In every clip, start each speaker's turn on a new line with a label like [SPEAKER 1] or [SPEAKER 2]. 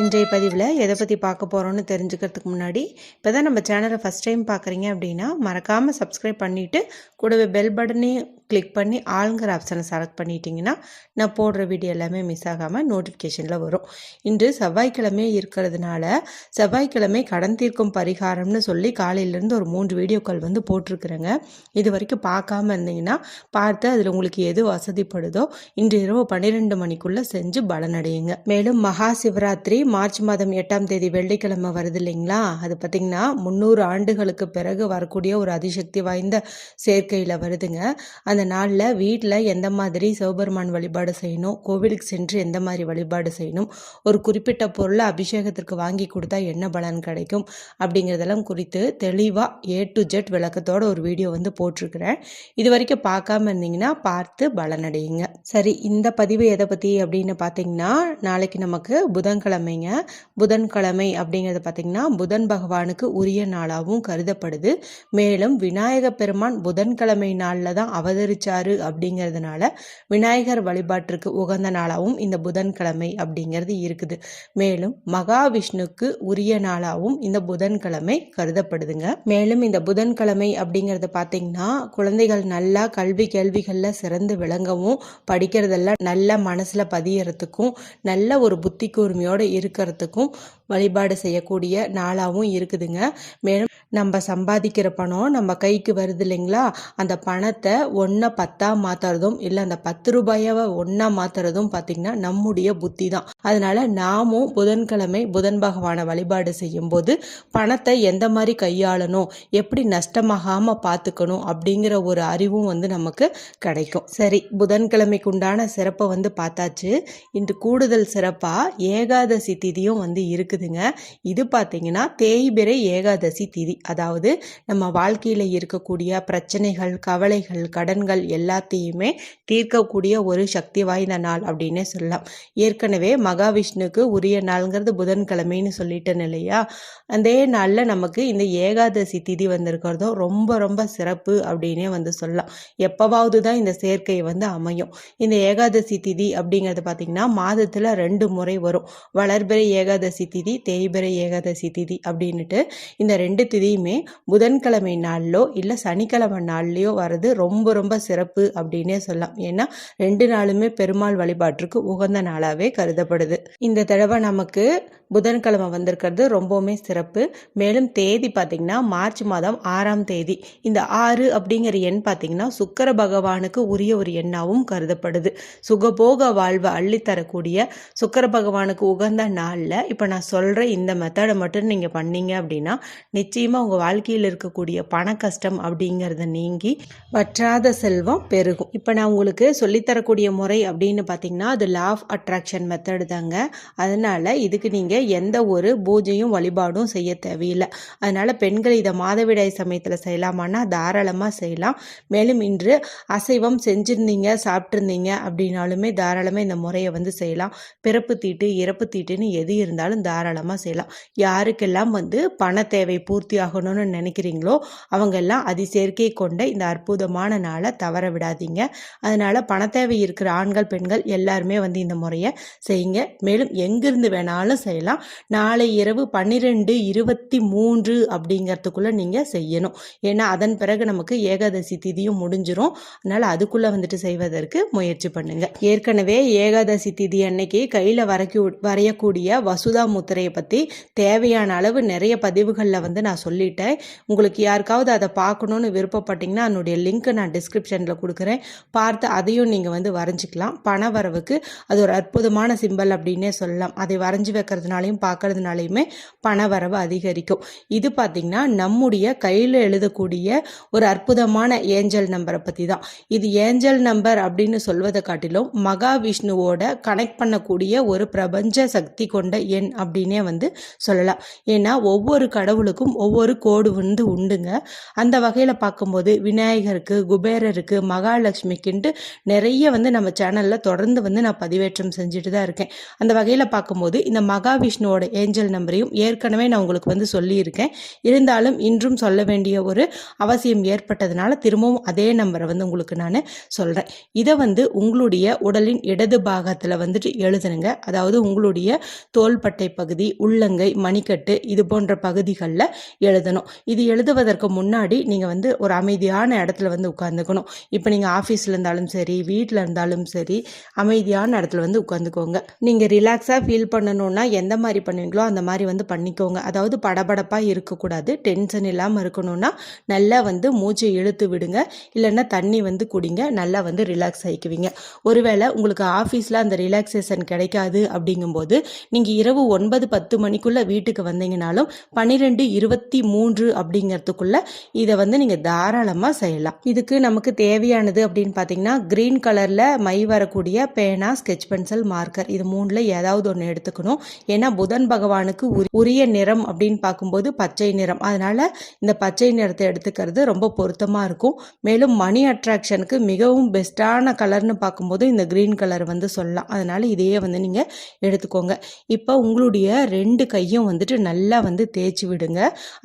[SPEAKER 1] இன்றைய பதிவில் எதை பற்றி பார்க்க போகிறோன்னு தெரிஞ்சுக்கிறதுக்கு முன்னாடி இப்போ தான் நம்ம சேனலை ஃபஸ்ட் டைம் பார்க்குறீங்க அப்படின்னா மறக்காமல் சப்ஸ்கிரைப் பண்ணிவிட்டு கூடவே பெல் பட்டனையும் கிளிக் பண்ணி ஆளுங்கிற ஆப்ஷனை செலக்ட் பண்ணிட்டீங்கன்னா நான் போடுற வீடியோ எல்லாமே மிஸ் ஆகாமல் நோட்டிஃபிகேஷனில் வரும். இன்று செவ்வாய்க்கிழமை இருக்கிறதுனால செவ்வாய்க்கிழமை கடன் தீர்க்கும் பரிகாரம்னு சொல்லி காலையிலேருந்து ஒரு மூன்று வீடியோக்கள் வந்து போட்டிருக்கிறேங்க. இது வரைக்கும் பார்க்காம இருந்தீங்கன்னா பார்த்து அதில் உங்களுக்கு எது வசதிப்படுதோ இன்று இரவு பன்னிரெண்டு மணிக்குள்ளே செஞ்சு பலனடையுங்க. மேலும் மகா சிவராத்திரி மார்ச் மாதம் எட்டாம் தேதி வெள்ளிக்கிழமை வருது இல்லைங்களா? அது பார்த்திங்கன்னா முந்நூறு ஆண்டுகளுக்கு பிறகு வரக்கூடிய ஒரு அதிசக்தி வாய்ந்த சேர்க்கையில் வருதுங்க. அந்த நாளில் வீட்டில் எந்த மாதிரி சிவபெருமான் வழிபாடு செய்யணும் கோவிலுக்கு சென்று எந்த மாதிரி வழிபாடு செய்யணும் ஒரு குறிப்பிட்ட பொருளை அபிஷேகத்திற்கு வாங்கி கொடுத்தா என்ன பலன் கிடைக்கும் அப்படிங்கிறதெல்லாம் குறித்து தெளிவாக ஏ டு ஜெட் விளக்கத்தோட ஒரு வீடியோ வந்து போட்டிருக்கிறேன். இது வரைக்கும் பார்க்காம இருந்தீங்கன்னா பார்த்து பலனடையுங்க. சரி இந்த பதிவு எதை பற்றி அப்படின்னு பார்த்தீங்கன்னா நாளைக்கு நமக்கு புதன்கிழமை புதன்கிழமைங்க புதன்கிழமை அப்படிங்கிறது பார்த்திங்கன்னா புதன் பகவானுக்கு உரிய நாளாகவும் கருதப்படுது. மேலும் விநாயக பெருமான் புதன்கிழமை நாளில் தான் அவதரிச்சாரு அப்படிங்கிறதுனால விநாயகர் வழிபாட்டிற்கு உகந்த நாளாகவும் இந்த புதன்கிழமை அப்படிங்கிறது இருக்குது. மேலும் மகாவிஷ்ணுக்கு உரிய நாளாகவும் இந்த புதன்கிழமை கருதப்படுதுங்க. மேலும் இந்த புதன்கிழமை அப்படிங்கிறத பார்த்தீங்கன்னா குழந்தைகள் நல்லா கல்வி கேள்விகளில் சிறந்து விளங்கவும் படிக்கிறதெல்லாம் நல்ல மனசில் பதியறதுக்கும் நல்ல ஒரு புத்தி கூர்மையோடு இருக்கிறதுக்கும் வழிபாடு செய்யக்கூடிய நாளாகவும் இருக்குதுங்க. மேலும் நம்ம சம்பாதிக்கிற பணம் நம்ம கைக்கு வருது இல்லைங்களா? அந்த பணத்தை ஒன்றை பத்தா மாற்றுறதும் இல்லை அந்த பத்து ரூபாயாவை ஒன்றா மாற்றுறதும் பார்த்திங்கன்னா நம்முடைய புத்தி தான். அதனால் நாமும் புதன்கிழமை புதன் பகவானை வழிபாடு செய்யும்போது பணத்தை எந்த மாதிரி கையாளணும் எப்படி நஷ்டமாகாமல் பார்த்துக்கணும் அப்படிங்கிற ஒரு அறிவும் வந்து நமக்கு கிடைக்கும். சரி புதன்கிழமைக்கு உண்டான சிறப்பை வந்து பார்த்தாச்சு. இன்று கூடுதல் சிறப்பாக ஏகாதசி திதியும் வந்து இருக்குதுங்க. இது பார்த்தீங்கன்னா தேய்பிரை ஏகாதசி திதி. அதாவது நம்ம வாழ்க்கையில் இருக்கக்கூடிய பிரச்சனைகள் கவலைகள் கடன்கள் எல்லாத்தையுமே தீர்க்கக்கூடிய ஒரு சக்தி வாய்ந்த நாள் அப்படின்னே சொல்லலாம். ஏற்கனவே மகாவிஷ்ணுக்கு உரிய நாள்ங்கிறது புதன்கிழமைன்னு சொல்லிட்டேன் இல்லையா? அதே நாளில் நமக்கு இந்த ஏகாதசி திதி வந்திருக்கிறதும் ரொம்ப ரொம்ப சிறப்பு அப்படின்னே வந்து சொல்லலாம். எப்போவாவது தான் இந்த சேர்க்கை வந்து அமையும். இந்த ஏகாதசி திதி அப்படிங்கிறது பார்த்திங்கன்னா மாதத்தில் ரெண்டு முறை வரும். வளர்பிறை ஏகாதசி திதி தேய்பிறை ஏகாதசி திதி அப்படின்ட்டு இந்த ரெண்டு திதியுமே புதன்கிழமை நாளிலோ இல்லை சனிக்கிழமை நாள்லையோ வர்றது ரொம்ப ரொம்ப சிறப்பு அப்படின்னே சொல்லலாம். ஏன்னா ரெண்டு நாளுமே பெருமாள் வழிபாட்டிற்கு உகந்த நாளாகவே கருதப்படுது. இந்த தடவை நமக்கு புதன்கிழமை வந்திருக்கிறது. ரொம்பவுமே சிறப்பு. மேலும் தேதி பார்த்திங்கன்னா மார்ச் மாதம் ஆறாம் தேதி. இந்த ஆறு அப்படிங்கிற எண் பார்த்திங்கன்னா சுக்கர பகவானுக்கு உரிய ஒரு எண்ணாகவும் கருதப்படுது. சுகபோக வாழ்வை அள்ளித்தரக்கூடிய சுக்கர பகவானுக்கு உகந்த நாளில் இப்போ நான் சொல்கிற இந்த மெத்தடை மட்டும் நீங்கள் பண்ணீங்க அப்படின்னா நிச்சயமாக உங்கள் வாழ்க்கையில் இருக்கக்கூடிய பண கஷ்டம் அப்படிங்கிறத நீங்கி வற்றாத செல்வம் பெருகும். இப்போ நான் உங்களுக்கு சொல்லித்தரக்கூடிய முறை அப்படின்னு பார்த்தீங்கன்னா அது லா ஆஃப் அட்ராக்ஷன் மெத்தடு தாங்க. அதனால் இதுக்கு நீங்கள் எந்த ஒரு பூஜையும் வழிபாடும் செய்ய தேவையில்லை. அதனால் பெண்கள் இதை மாதவிடாய் சமயத்தில் செய்யலாமான்னா தாராளமாக செய்யலாம். மேலும் இன்று அசைவம் செஞ்சுருந்தீங்க சாப்பிட்ருந்தீங்க அப்படின்னாலுமே தாராளமாக இந்த முறையை வந்து செய்யலாம். பிறப்பு தீட்டு இறப்பு தீட்டுன்னு எது இருந்தாலும் தாராளமாக செய்யலாம். யாருக்கெல்லாம் வந்து பண தேவை பூர்த்தி ஆகணும்னு நினைக்கிறீங்களோ அவங்கெல்லாம் அதிசேர்க்கை கொண்ட இந்த அற்புதமான நாளை தவற விடாதீங்க. அதனால் பண தேவை இருக்கிற ஆண்கள் பெண்கள் எல்லாருமே வந்து இந்த முறையை செய்யுங்க. மேலும் எங்கிருந்து வேணாலும் செய்யலாம். நாளை இரவு பன்னிரெண்டு இருபத்தி மூன்று அப்படிங்கிறதுக்குள்ளே நீங்கள் செய்யணும். ஏன்னா அதன் பிறகு நமக்கு ஏகாதசி திதியும் முடிஞ்சிரும். அதனால் அதுக்குள்ளே வந்துட்டு செய்வதற்கு முயற்சி பண்ணுங்கள் ஏற்கனவே ஏகாதசி திதி அன்னைக்கு கையில் வரைக்கூ வரையக்கூடிய வசுதா முத்திரையை பற்றி தேவையான அளவு நிறைய பதிவுகளில் வந்து நான் சொல்லிட்டேன். உங்களுக்கு யாருக்காவது அதை பார்க்கணுன்னு விருப்பப்பட்டீங்கன்னா அதனுடைய லிங்க்கை நான் டிஸ்கிரிப்ஷனில் கொடுக்குறேன். பார்த்து அதையும் நீங்கள் வந்து வரைஞ்சிக்கலாம். பண வரவுக்கு அது ஒரு அற்புதமான சிம்பல் அப்படின்னே சொல்லலாம். அதை வரைஞ்சி பண்ணுறதுனாலையும் பார்க்கறதுனாலையுமே பண வரவு அதிகரிக்கும். இது பார்த்திங்கன்னா நம்முடைய கையில் எழுதக்கூடிய ஒரு அற்புதமான ஏஞ்சல் நம்பரை பற்றி தான் இது ஏஞ்சல் நம்பர் அப்படின்னு சொல்வதை காட்டிலும் மகாவிஷ்ணுவோட கனெக்ட் பண்ணக்கூடிய ஒரு பிரபஞ்ச சக்தி கொண்ட எண் அப்படின்னே வந்து சொல்லலாம். ஏன்னா ஒவ்வொரு கடவுளுக்கும் ஒவ்வொரு கோடு வந்து உண்டுங்க. அந்த வகையில் பார்க்கும்போது விநாயகருக்கு குபேரருக்கு மகாலட்சுமிக்குன்ட்டு நிறைய வந்து நம்ம சேனலில் தொடர்ந்து வந்து நான் பதிவேற்றம் செஞ்சுட்டு தான் இருக்கேன். அந்த வகையில் பார்க்கும்போது இந்த மகாவிஷ்ணு மகாவிஷ்ணுவோட ஏஞ்சல் நம்பரையும் ஏற்கனவே நான் உங்களுக்கு வந்து சொல்லியிருக்கேன். இருந்தாலும் இன்றும் சொல்ல வேண்டிய ஒரு அவசியம் ஏற்பட்டதுனால திரும்பவும் அதே நம்பரை வந்து உங்களுக்கு நான் சொல்கிறேன் இதை வந்து உங்களுடைய உடலின் இடது பாகத்தில் வந்துட்டு எழுதுனுங்க. அதாவது உங்களுடைய தோள்பட்டை பகுதி உள்ளங்கை மணிக்கட்டு இது போன்ற பகுதிகளில் எழுதணும். இது எழுதுவதற்கு முன்னாடி நீங்கள் வந்து ஒரு அமைதியான இடத்துல வந்து உட்காந்துக்கணும் இப்போ நீங்கள் ஆஃபீஸில் இருந்தாலும் சரி வீட்டில் இருந்தாலும் சரி அமைதியான இடத்துல வந்து உட்காந்துக்கோங்க நீங்கள் ரிலாக்ஸாக ஃபீல் பண்ணணும்னா எந்த மாதிரி பண்ணுவீங்களோ அந்த மாதிரி வந்து பண்ணிக்கோங்க. அதாவது படபடப்பாக இருக்கக்கூடாது. டென்ஷன் இல்லாமல் இருக்கணும்னா நல்லா வந்து மூச்சை இழுத்து விடுங்க. இல்லைன்னா தண்ணி வந்து குடிங்க. நல்லா வந்து ரிலாக்ஸ் ஆகிக்குவீங்க ஒருவேளை உங்களுக்கு ஆஃபீஸில் அந்த ரிலாக்ஸேஷன் கிடைக்காது அப்படிங்கும்போது நீங்கள் இரவு ஒன்பது பத்து மணிக்குள்ளே வீட்டுக்கு வந்தீங்கனாலும் பன்னிரெண்டு இருபத்தி மூன்று அப்படிங்கிறதுக்குள்ள இதை வந்து நீங்கள் தாராளமாக செய்யலாம். இதுக்கு நமக்கு தேவையானது அப்படின்னு பார்த்தீங்கன்னா க்ரீன் கலரில் மை வரக்கூடிய பேனா ஸ்கெச் பென்சில் மார்க்கர் இது மூணில் ஏதாவது ஒன்று எடுத்துக்கணும். ஏன்னா புதன் பகவானுக்கு உரிய நிறம் அப்படின்னு பார்க்கும்போது பச்சை நிறம். அதனால் இந்த பச்சை நிறத்தை எடுத்துக்கிறது ரொம்ப பொருத்தமாக இருக்கும். மேலும் மணி அட்ராக்ஷனுக்கு மிகவும் பெஸ்ட்டான கலர்னு பார்க்கும்போது இந்த க்ரீன் கலர் வந்து சொல்லலாம். அதனால் இதையே வந்து நீங்கள் எடுத்துக்கோங்க. இப்போ உங்களுடைய ரெண்டு கையும் வந்துட்டு நல்லா வந்து தேய்ச்சி விடுங்க.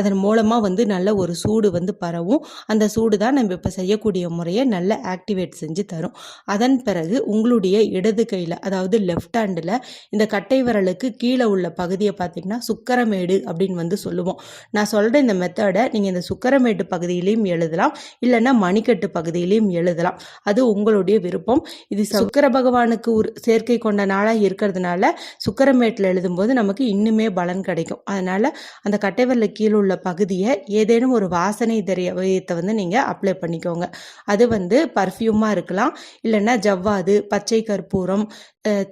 [SPEAKER 1] அதன் மூலமாக வந்து நல்ல ஒரு சூடு வந்து பரவும். அந்த சூடு தான் நம்ம இப்போ செய்யக்கூடிய முறையை நல்ல ஆக்டிவேட் செஞ்சு தரும். அதன் பிறகு உங்களுடைய இடது கையில் அதாவது லெஃப்ட் ஹேண்டில் இந்த கட்டை விரலுக்கு கீழே உள்ள பகுதியை பார்த்தீங்கன்னா சுக்கரமேடு அப்படின்னு வந்து சொல்லுவோம். நான் சொல்கிற இந்த மெத்தடை நீங்கள் இந்த சுக்கரமேடு பகுதியிலையும் எழுதலாம் இல்லைன்னா மணிக்கட்டு பகுதியிலையும் எழுதலாம். அது உங்களுடைய விருப்பம். இது சுக்கர பகவானுக்கு ஒரு சேர்க்கை கொண்ட நாளாக இருக்கிறதுனால சுக்கரமேட்டில் எழுதும்போது நமக்கு இன்னுமே பலன் கிடைக்கும். அதனால் அந்த கட்டை விரலுக்கு கீழே உள்ள பகுதியை ஏதேனும் ஒரு வாசனை திரவியத்தை வந்து நீங்கள் அப்ளை பண்ணிக்கோங்க. அது வந்து பர்ஃப்யூமாக இருக்கலாம் இல்லைன்னா ஜவ்வாது பச்சை கற்பூரம்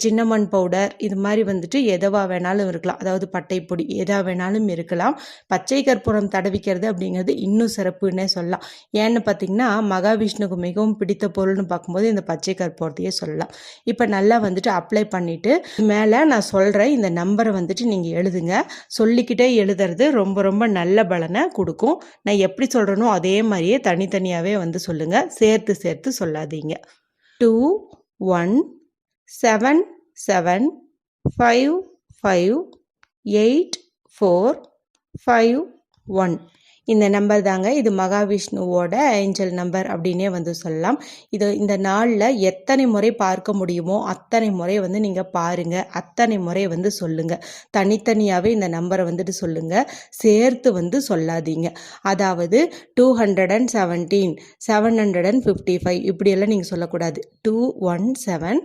[SPEAKER 1] சின்னமண் பவுடர் இது மாதிரி வந்துட்டு எதுவா வேணாலும் இருக்கலாம். அதாவது பட்டை பொடி வேணாலும் இருக்கலாம். பச்சை கற்பூரம் தடவிக்கிறது அப்படிங்கிறது இன்னும் சிறப்புன்னே சொல்லலாம். ஏன்னு பார்த்தீங்கன்னா மகாவிஷ்ணுக்கு மிகவும் பிடித்த பொருள்னு பார்க்கும்போது இந்த பச்சை கற்பூரத்தையே சொல்லலாம். இப்போ நல்லா வந்துட்டு அப்ளை பண்ணிவிட்டு மேலே நான் சொல்கிறேன் இந்த நம்பரை வந்துட்டு நீங்கள் எழுதுங்க. சொல்லிக்கிட்டே எழுதுறது ரொம்ப ரொம்ப நல்ல பலனை கொடுக்கும். நான் எப்படி சொல்கிறேனோ அதே மாதிரியே தனித்தனியாகவே வந்து சொல்லுங்கள் சேர்த்து சேர்த்து சொல்லாதீங்க. Two one seven seven five five eight four five one இந்த நம்பர் தாங்க இது மகாவிஷ்ணுவோட ஏஞ்சல் நம்பர் அப்படின்னே வந்து சொல்லலாம். இது இந்த நாளில் எத்தனை முறை பார்க்க முடியுமோ அத்தனை முறை வந்து நீங்கள் பாருங்கள் அத்தனை முறை வந்து சொல்லுங்கள் தனித்தனியாகவே இந்த நம்பரை வந்துட்டு சொல்லுங்கள் சேர்த்து வந்து சொல்லாதீங்க. அதாவது two hundred and seventeen seven hundred and fifty five இப்படியெல்லாம் நீங்கள் சொல்லக்கூடாது. Two one seven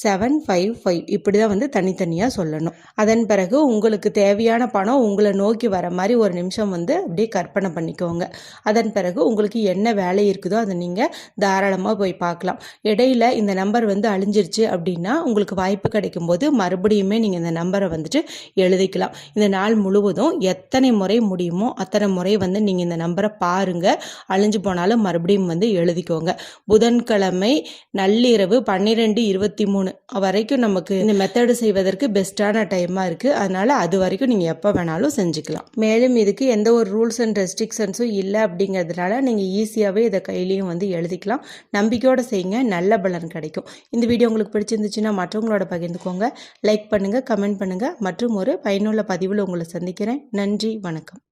[SPEAKER 1] seven five five இப்படி தான் வந்து தனித்தனியாக சொல்லணும். அதன் பிறகு உங்களுக்கு தேவையான பணம் உங்களை நோக்கி வர மாதிரி ஒரு நிமிஷம் வந்து அப்படியே கற்பனை பண்ணிக்கோங்க. அதன் பிறகு உங்களுக்கு என்ன வேலை இருக்குதோ அதை நீங்கள் தாராளமாக போய் பார்க்கலாம். இடையில இந்த நம்பர் வந்து அழிஞ்சிருச்சு அப்படின்னா உங்களுக்கு வாய்ப்பு கிடைக்கும் போது மறுபடியுமே நீங்கள் இந்த நம்பரை வந்துட்டு எழுதிக்கலாம். இந்த நாள் முழுவதும் எத்தனை முறை முடியுமோ அத்தனை முறை வந்து நீங்கள் இந்த நம்பரை பாருங்கள் அழிஞ்சு போனாலும் மறுபடியும் வந்து எழுதிக்கோங்க. புதன்கிழமை நள்ளிரவு பன்னிரெண்டு இருபத்தி மூணு மூணு வரைக்கும் நமக்கு இந்த மெத்தடு செய்வதற்கு பெஸ்ட்டான டைமாக இருக்குது அதனால் அது வரைக்கும் நீங்கள் எப்போ வேணாலும் செஞ்சுக்கலாம். மேலும் இதுக்கு எந்த ஒரு ரூல்ஸ் அண்ட் ரெஸ்ட்ரிக்ஷன்ஸும் இல்லை அப்படிங்கிறதுனால நீங்கள் ஈஸியாகவே இதை கையிலையும் வந்து எழுதிக்கலாம். நம்பிக்கையோடு செய்யுங்க. நல்ல பலன் கிடைக்கும். இந்த வீடியோ உங்களுக்கு பிடிச்சிருந்துச்சுன்னா மற்றவங்களோட பகிர்ந்துக்கோங்க. லைக் பண்ணுங்கள் கமெண்ட் பண்ணுங்கள் மற்றும் ஒரு பயனுள்ள பதிவில் உங்களை சந்திக்கிறேன். நன்றி வணக்கம்.